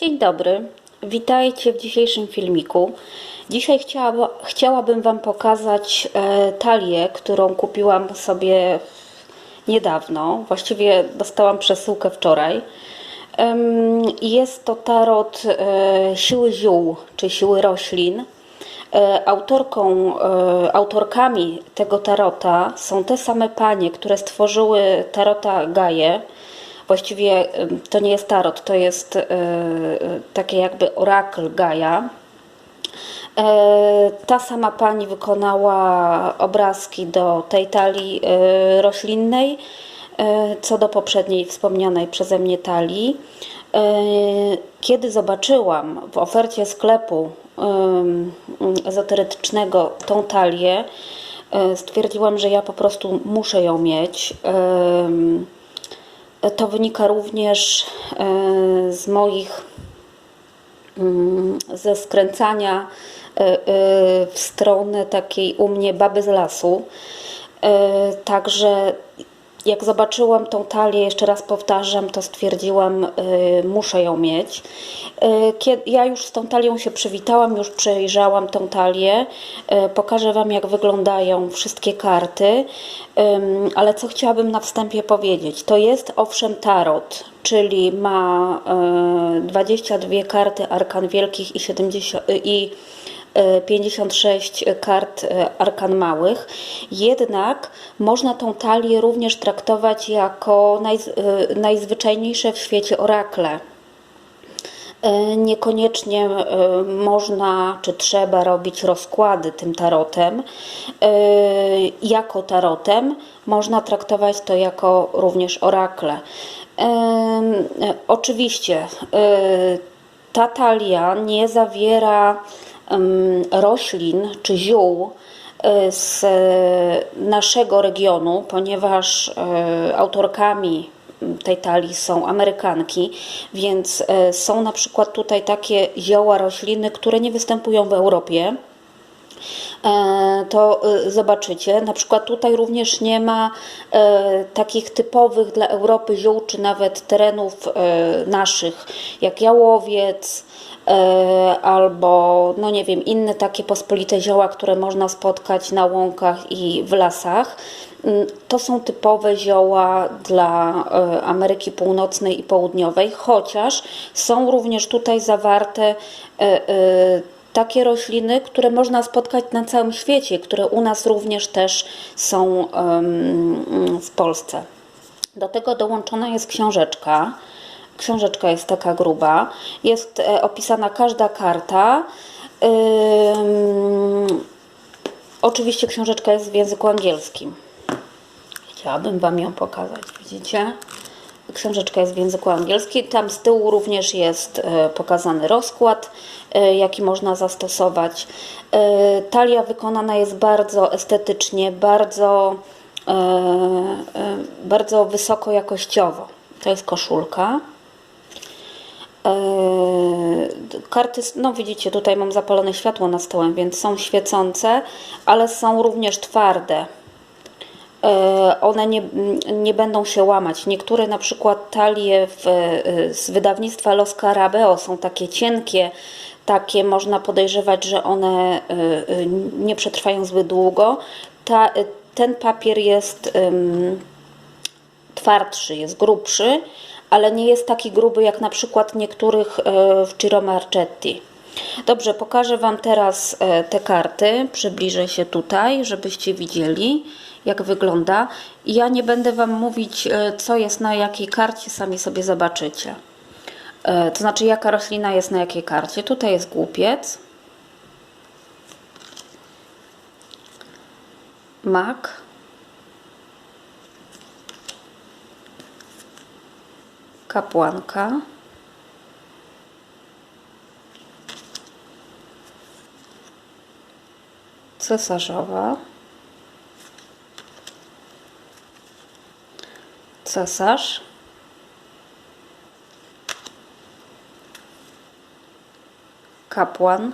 Dzień dobry, witajcie w dzisiejszym filmiku. Dzisiaj chciała, chciałabym Wam pokazać e, talię, którą kupiłam sobie niedawno. Właściwie dostałam przesyłkę wczoraj. Jest to tarot e, siły ziół, czy siły roślin. E, Autorką, e, autorkami tego tarota są te same panie, które stworzyły tarota Gaję. Właściwie to nie jest tarot, to jest e, e, takie jakby orakel Gaja. E, Ta sama pani wykonała obrazki do tej talii roślinnej, co do poprzedniej wspomnianej przeze mnie talii. Kiedy zobaczyłam w ofercie sklepu ezoterycznego tą talię, stwierdziłam, że ja po prostu muszę ją mieć. To wynika również e, z moich mm, ze skręcania e, e, w stronę takiej u mnie baby z lasu. Także jak zobaczyłam tą talię, jeszcze raz powtarzam, to stwierdziłam, e, muszę ją mieć. E, Kiedy ja już z tą talią się przywitałam, już przejrzałam tą talię. E, Pokażę Wam, jak wyglądają wszystkie karty. Ale co chciałabym na wstępie powiedzieć? To jest owszem tarot, czyli ma e, 22 karty arkan wielkich i 70 i 56 kart e, arkan małych. Jednak można tą talię również traktować jako naj, e, najzwyczajniejsze w świecie orakle. E, Niekoniecznie e, można czy trzeba robić rozkłady tym tarotem. E, Jako tarotem można traktować to jako również orakle. E, e, Oczywiście e, ta talia nie zawiera roślin czy ziół e, z naszego regionu, ponieważ e, autorkami tej talii są Amerykanki, więc e, są na przykład tutaj takie zioła, rośliny, które nie występują w Europie. To zobaczycie. Na przykład tutaj również nie ma takich typowych dla Europy ziół, czy nawet terenów naszych, jak jałowiec, albo, no nie wiem, inne takie pospolite zioła, które można spotkać na łąkach i w lasach. Mm, To są typowe zioła dla e, Ameryki Północnej i Południowej, chociaż są również tutaj zawarte e, e, takie rośliny, które można spotkać na całym świecie, które u nas również też są w Polsce. Do tego dołączona jest książeczka. Książeczka jest taka gruba. Jest e, opisana każda karta. Oczywiście książeczka jest w języku angielskim. Chciałabym Wam ją pokazać, widzicie? Książeczka jest w języku angielskim. Tam z tyłu również jest e, pokazany rozkład, e, jaki można zastosować. Talia wykonana jest bardzo estetycznie, bardzo, bardzo wysoko jakościowo. To jest koszulka. Eee, Karty, no widzicie, tutaj mam zapalone światło na stołem, więc są świecące, ale są również twarde. Eee, One nie, nie będą się łamać. Niektóre na przykład talie w, e, z wydawnictwa Los Carabeo są takie cienkie, takie można podejrzewać, że one nie przetrwają zbyt długo. Ta, ten papier jest twardszy, jest grubszy, ale nie jest taki gruby jak na przykład niektórych e, w Ciro Marchetti. Dobrze, pokażę Wam teraz e, te karty. Przybliżę się tutaj, żebyście widzieli, jak wygląda. Ja nie będę Wam mówić, e, co jest na jakiej karcie, sami sobie zobaczycie. To znaczy, jaka roślina jest na jakiej karcie. Tutaj jest głupiec, mak, kapłanka, cesarzowa, cesarz, kapłan,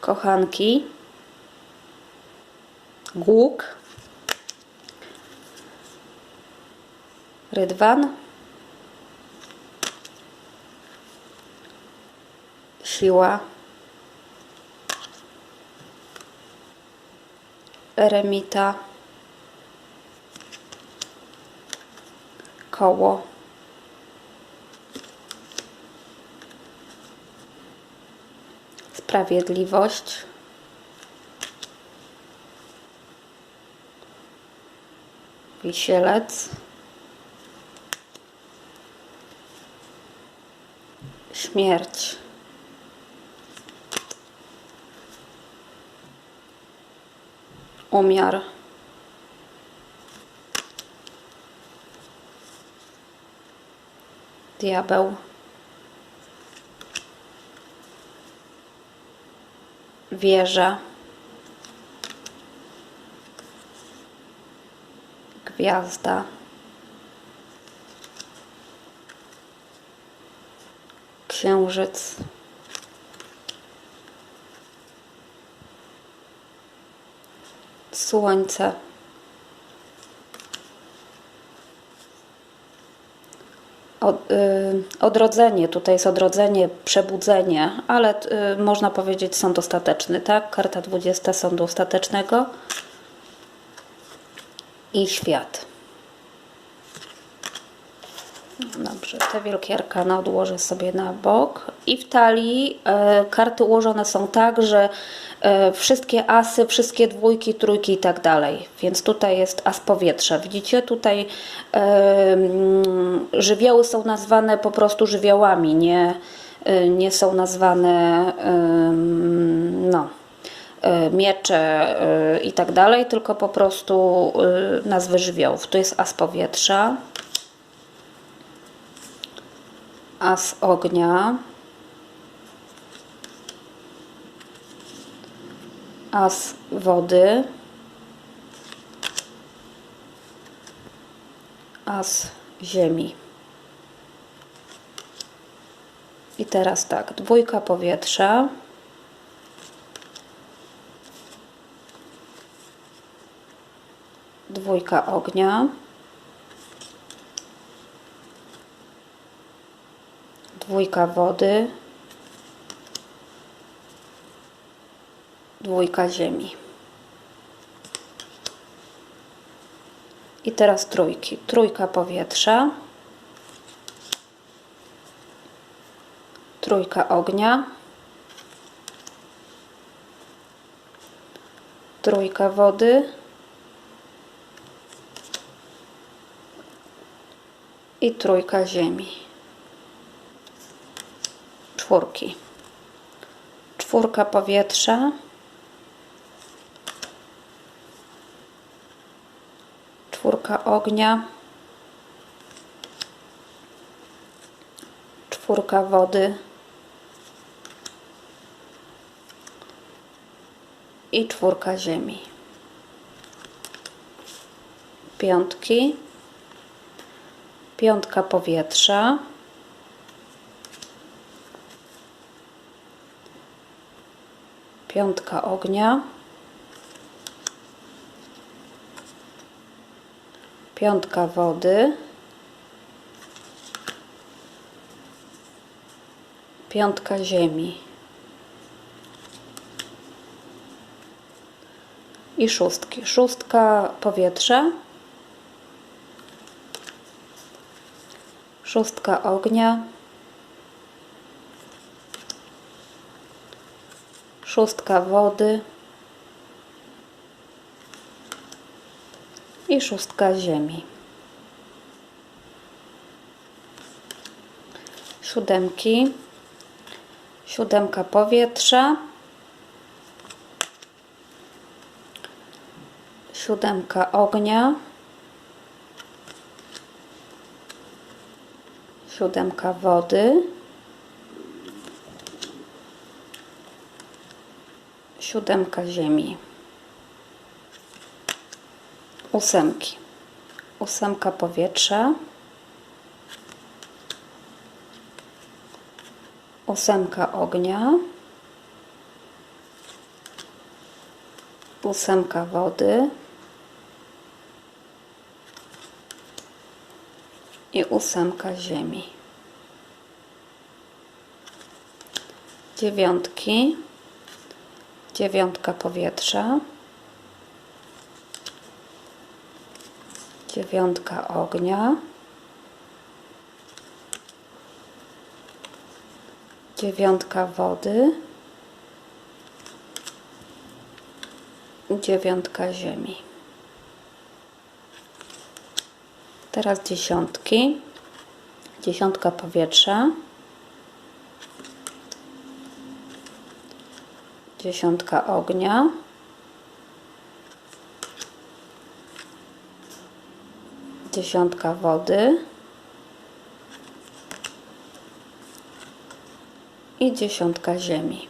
kochanki, głuk, rydwan, siła, eremita, koło. Sprawiedliwość. Wisielec. Śmierć. Umiar. Diabeł. Wieża. Gwiazda. Księżyc. Słońce. Od, y, odrodzenie, tutaj jest odrodzenie, przebudzenie, ale y, można powiedzieć sąd ostateczny, tak? Karta 20 sądu ostatecznego i świat. Dobrze, te wielkie arkana odłożę sobie na bok. I w talii e, karty ułożone są tak, że e, wszystkie asy, wszystkie dwójki, trójki i tak dalej. Więc tutaj jest as powietrza. Widzicie, tutaj e, mm, żywioły są nazwane po prostu żywiołami, nie, e, nie są nazwane e, no, e, miecze e, i tak dalej, tylko po prostu e, nazwy żywiołów. Tu jest as powietrza as ognia, as wody, as ziemi. I teraz tak, dwójka powietrza. Dwójka ognia. Dwójka wody, dwójka ziemi. I teraz trójki. Trójka powietrza, trójka ognia, trójka wody. I trójka ziemi czwórki. Czwórka powietrza. Czwórka ognia. Czwórka wody. I czwórka ziemi. Piątki. Piątka powietrza. Piątka ognia, piątka wody, piątka ziemi. I szóstki. Szóstka powietrza, szóstka ognia, szóstka wody i szóstka ziemi. Siódemki, siódemka powietrza, siódemka ognia, siódemka wody, siódemka ziemi, ósemki, ósemka powietrza, ósemka ognia, ósemka wody. I ósemka ziemi. dziewiątki, dziewiątka powietrza, dziewiątka ognia, dziewiątka wody, dziewiątka ziemi. Teraz dziesiątki, dziesiątka powietrza, dziesiątka ognia, dziesiątka wody i dziesiątka ziemi.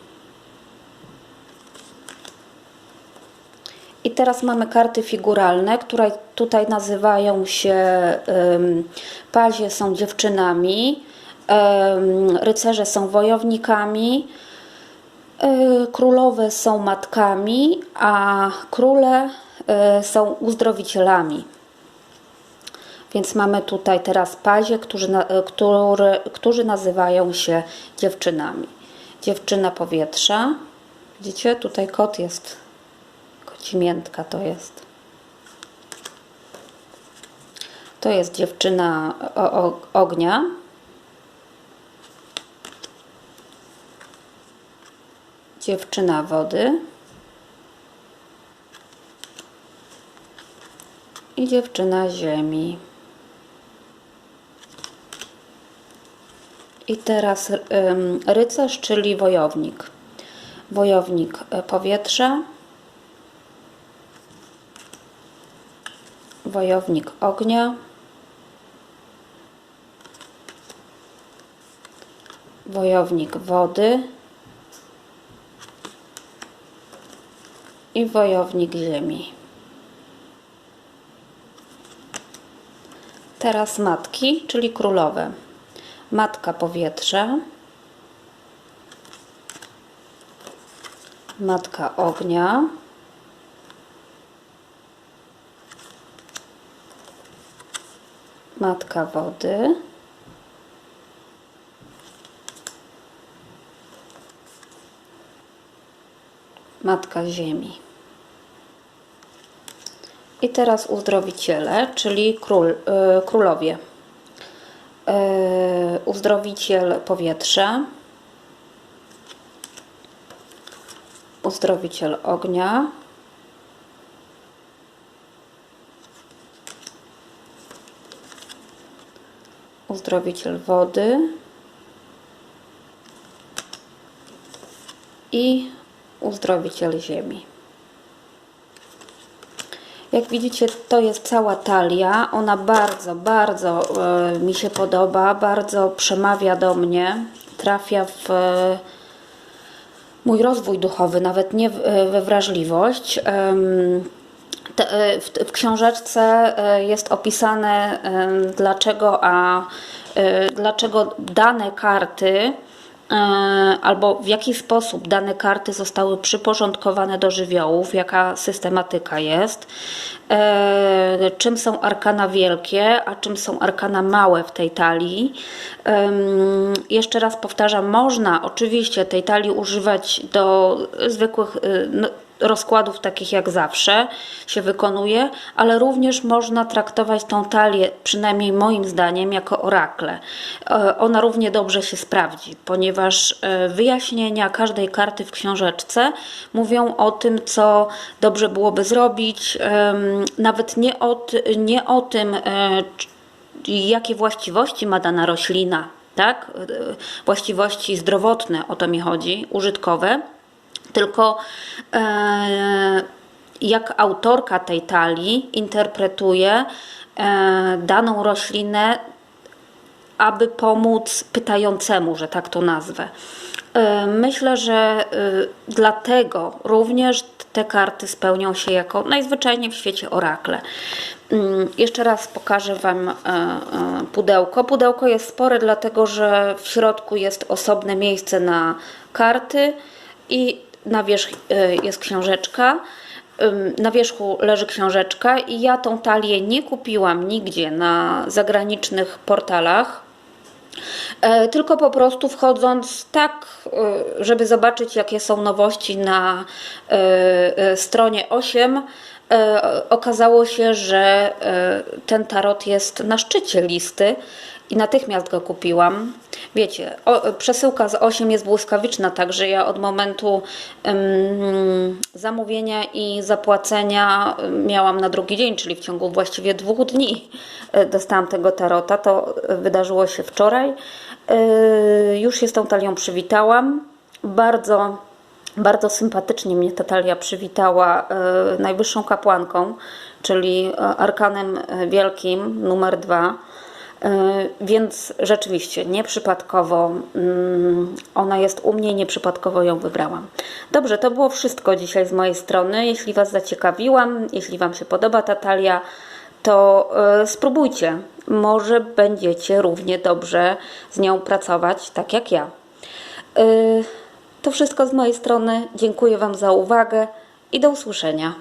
I teraz mamy karty figuralne, które tutaj nazywają się um, pazie są dziewczynami, um, rycerze są wojownikami, królowe są matkami, a króle y, są uzdrowicielami. Więc mamy tutaj teraz pazie, którzy, na, który, którzy nazywają się dziewczynami. Dziewczyna powietrza. Widzicie, tutaj kot jest. Kocimiętka to jest. To jest dziewczyna ognia. Dziewczyna wody. I dziewczyna ziemi. I teraz rycerz, czyli wojownik. Wojownik e, powietrza, wojownik ognia, wojownik wody i wojownik ziemi. Teraz matki, czyli królowe. Matka powietrza, matka ognia, matka wody, matka ziemi. I teraz uzdrowiciele, czyli król, yy, królowie. E, uzdrowiciel powietrza, uzdrowiciel ognia, uzdrowiciel wody i uzdrowiciel ziemi. Jak widzicie, to jest cała talia. Ona bardzo, bardzo e, mi się podoba, bardzo przemawia do mnie, trafia w e, mój rozwój duchowy, nawet nie e, we wrażliwość. W, książeczce jest opisane, dlaczego, a, dlaczego dane karty albo w jaki sposób dane karty zostały przyporządkowane do żywiołów, jaka systematyka jest, e, czym są arkana wielkie, a czym są arkana małe w tej talii. Jeszcze raz powtarzam, można oczywiście tej talii używać do zwykłych y, no, rozkładów takich jak zawsze się wykonuje, ale również można traktować tą talię, przynajmniej moim zdaniem, jako orakle. E, ona równie dobrze się sprawdzi, ponieważ e, wyjaśnienia każdej karty w książeczce mówią o tym, co dobrze byłoby zrobić, nawet nie o, nie o tym, e, jakie właściwości ma dana roślina, tak? Właściwości zdrowotne, o to mi chodzi, użytkowe tylko e, jak autorka tej talii interpretuje e, daną roślinę, aby pomóc pytającemu, że tak to nazwę. E, myślę, że dlatego również te karty spełnią się jako najzwyczajniej w świecie orakle. Mm, jeszcze raz pokażę Wam pudełko. Pudełko jest spore, dlatego że w środku jest osobne miejsce na karty i na wierzch y, jest książeczka, na wierzchu leży książeczka i ja tą talię nie kupiłam nigdzie na zagranicznych portalach. E, Tylko po prostu wchodząc tak, e, żeby zobaczyć, jakie są nowości na e, stronie 8, e, okazało się, że e, ten tarot jest na szczycie listy i natychmiast go kupiłam. Wiecie, o, przesyłka z 8 jest błyskawiczna, także ja od momentu zamówienia i zapłacenia miałam na drugi dzień, czyli w ciągu właściwie dwóch dni e, dostałam tego tarota. To e, wydarzyło się wczoraj. E, Już się z tą talią przywitałam. Bardzo bardzo sympatycznie mnie ta talia przywitała e, najwyższą kapłanką, czyli e, arkanem e, wielkim numer dwa. Więc rzeczywiście nieprzypadkowo mm, ona jest u mnie, nieprzypadkowo ją wybrałam. Dobrze, to było wszystko dzisiaj z mojej strony. Jeśli Was zaciekawiłam, jeśli Wam się podoba ta talia, to spróbujcie. Może będziecie równie dobrze z nią pracować, tak jak ja. To wszystko z mojej strony. Dziękuję Wam za uwagę i do usłyszenia.